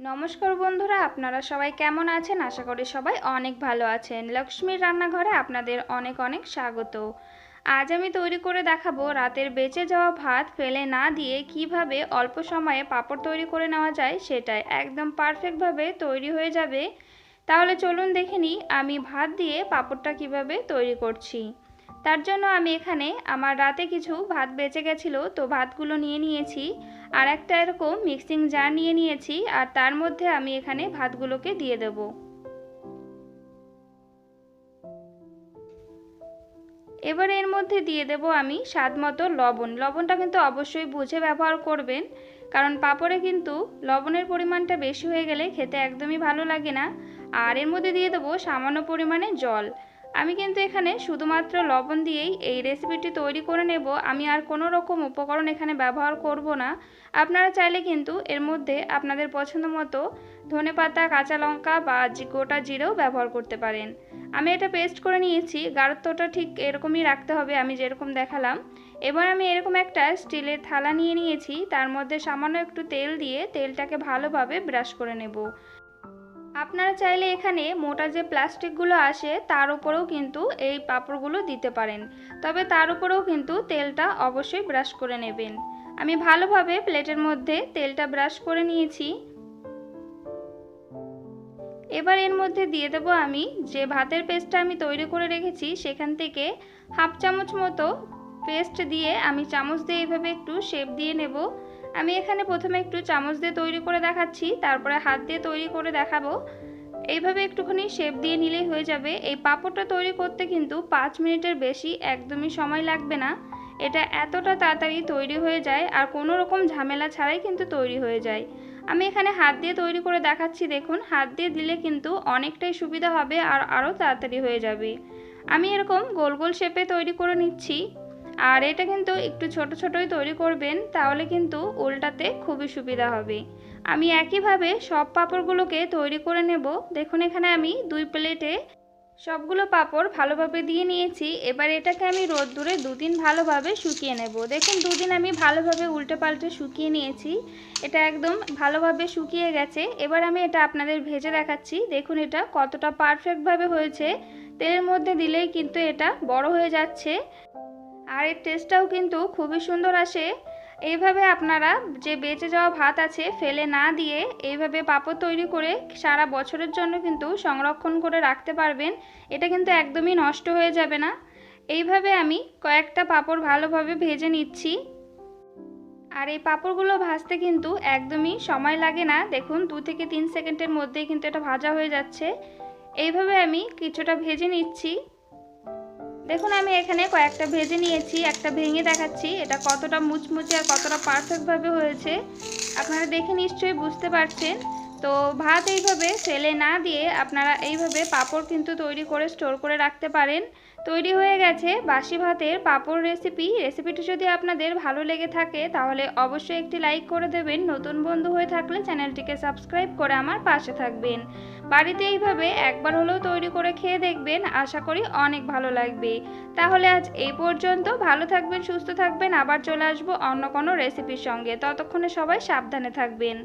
নমস্কার বন্ধুরা, আপনারা সবাই কেমন আছেন? আশা করি সবাই অনেক ভালো আছেন। লক্ষ্মীর রান্নাঘরে আপনাদের অনেক অনেক স্বাগত। আজ আমি তৈরি করে দেখাবো রাতের বেঁচে যাওয়া ভাত ফেলে না দিয়ে কীভাবে অল্প সময়ে পাঁপড় তৈরি করে নেওয়া যায় সেটাই একদম পারফেক্টভাবে তৈরি হয়ে যাবে। তাহলে চলুন দেখে নিই আমি ভাত দিয়ে পাঁপড়টা কীভাবে তৈরি করছি। তার জন্য আমি এখানে আমার রাতে কিছু ভাত বেঁচে গেছিল, তো ভাতগুলো নিয়ে নিয়েছি। আর একটা এরকম মিক্সিং জার নিয়ে নিয়েছি, আর তার মধ্যে আমি এখানে ভাতগুলোকে দিয়ে দেব। এবার এর মধ্যে দিয়ে দেব আমি স্বাদ মতো লবণ। লবণটা কিন্তু অবশ্যই বুঝে ব্যবহার করবেন, কারণ পাপড়ে কিন্তু লবণের পরিমাণটা বেশি হয়ে গেলে খেতে একদমই ভালো লাগে না। আর এর মধ্যে দিয়ে দেবো সামান্য পরিমাণে জল। আমি কিন্তু এখানে শুধুমাত্র লবণ দিয়েই এই রেসিপিটি তৈরি করে নেব। আমি আর কোনো রকম উপকরণ এখানে ব্যবহার করব না। আপনারা চাইলে কিন্তু এর মধ্যে আপনাদের পছন্দ মতো ধনে পাতা, কাঁচা লঙ্কা বা গোটা জিরেও ব্যবহার করতে পারেন। আমি এটা পেস্ট করে নিয়েছি। গাঢ়ত্বটা ঠিক এরকমই রাখতে হবে আমি যেরকম দেখালাম। এবার আমি এরকম একটা স্টিলের থালা নিয়ে নিয়েছি। তার মধ্যে সামান্য একটু তেল দিয়ে তেলটাকে ভালোভাবে ব্রাশ করে নেব। আপনারা চাইলে এখানে মোটা যে প্লাস্টিকগুলো আসে, তার উপরেও কিন্তু এই পাঁপড়গুলো দিতে পারেন। তবে তার উপরেও কিন্তু তেলটা অবশ্যই ব্রাশ করে নেবেন। আমি ভালোভাবে প্লেটের মধ্যে তেলটা ব্রাশ করে নিয়েছি। এবার এর মধ্যে দিয়ে দেবো আমি যে ভাতের পেস্টটা আমি তৈরি করে রেখেছি, সেখান থেকে হাফ চামচ মতো পেস্ট দিয়ে আমি চামচ দিয়ে এইভাবে একটু শেপ দিয়ে নেব। আমি এখানে প্রথমে একটু চামচ দিয়ে তৈরি করে দেখাচ্ছি, তারপরে হাত দিয়ে তৈরি করে দেখাবো। এইভাবে একটুখানি শেপ দিয়ে নিলেই হয়ে যাবে। এই পাঁপড়টা তৈরি করতে কিন্তু পাঁচ মিনিটের বেশি একদমই সময় লাগবে না। এটা এতটা তাড়াতাড়ি তৈরি হয়ে যায় আর কোনো রকম ঝামেলা ছাড়াই কিন্তু তৈরি হয়ে যায়। আমি এখানে হাত দিয়ে তৈরি করে দেখাচ্ছি, দেখুন। হাত দিয়ে দিলে কিন্তু অনেকটাই সুবিধা হবে আর আরও তাড়াতাড়ি হয়ে যাবে। আমি এরকম গোল গোল শেপে তৈরি করে নিচ্ছি। আর এটা কিন্তু একটু ছোট ছোটই তৈরি করবেন, তাহলে কিন্তু উল্টাতে খুবই সুবিধা হবে। আমি একইভাবে সব পাঁপড়গুলোকে তৈরি করে নেব। দেখুন, এখানে আমি দুই প্লেটে সবগুলো পাঁপড় ভালোভাবে দিয়ে নিয়েছি। এবার এটাকে আমি রোদ্দুরে দুদিন ভালোভাবে শুকিয়ে নেব। দেখুন, দুদিন আমি ভালোভাবে উল্টে পাল্টে শুকিয়ে নিয়েছি। এটা একদম ভালোভাবে শুকিয়ে গেছে। এবার আমি এটা আপনাদের ভেজে দেখাচ্ছি। দেখুন, এটা কতটা পারফেক্টভাবে হয়েছে। তেলের মধ্যে দিলেই কিন্তু এটা বড় হয়ে যাচ্ছে। আর এর টেস্টটাও কিন্তু খুবই সুন্দর আসে। এইভাবে আপনারা যে বেঁচে যাওয়া ভাত আছে, ফেলে না দিয়ে এইভাবে পাপড় তৈরি করে সারা বছরের জন্য কিন্তু সংরক্ষণ করে রাখতে পারবেন। এটা কিন্তু একদমই নষ্ট হয়ে যাবে না। এইভাবে আমি কয়েকটা পাপড় ভালোভাবে ভেজে নিচ্ছি। আর এই পাঁপড়গুলো ভাজতে কিন্তু একদমই সময় লাগে না। দেখুন, দু থেকে তিন সেকেন্ডের মধ্যেই কিন্তু এটা ভাজা হয়ে যাচ্ছে। এইভাবে আমি কিছুটা ভেজে নিচ্ছি। দেখুন, আমি এখানে কয়েকটা ভেজে নিয়েছি, একটা ভেঙে দেখাচ্ছি। এটা কতটা মুচমুচে আর কতটা পারফেক্টভাবে হয়েছে, আপনারা দেখে নিশ্চয়ই বুঝতে পারছেন। তো ভাত এইভাবে ফেলে না দিয়ে আপনারা এইভাবে পাঁপড় কিন্তু তৈরি করে স্টোর করে রাখতে পারেন। তৈরি হয়ে গেছে বাসি ভাতের পাঁপড় রেসিপি রেসিপিটি যদি আপনাদের ভালো লেগে থাকে তাহলে অবশ্যই একটি লাইক করে দেবেন। নতুন বন্ধু হয়ে থাকলে চ্যানেলটিকে সাবস্ক্রাইব করে আমার পাশে থাকবেন। বাড়িতে এইভাবে একবার হলেও তৈরি করে খেয়ে দেখবেন। আশা করি অনেক ভালো লাগবে। তাহলে আজ এই পর্যন্ত। ভালো থাকবেন, সুস্থ থাকবেন। আবার চলে আসব অন্য কোনো রেসিপির সঙ্গে। ততক্ষণে সবাই সাবধানে থাকবেন।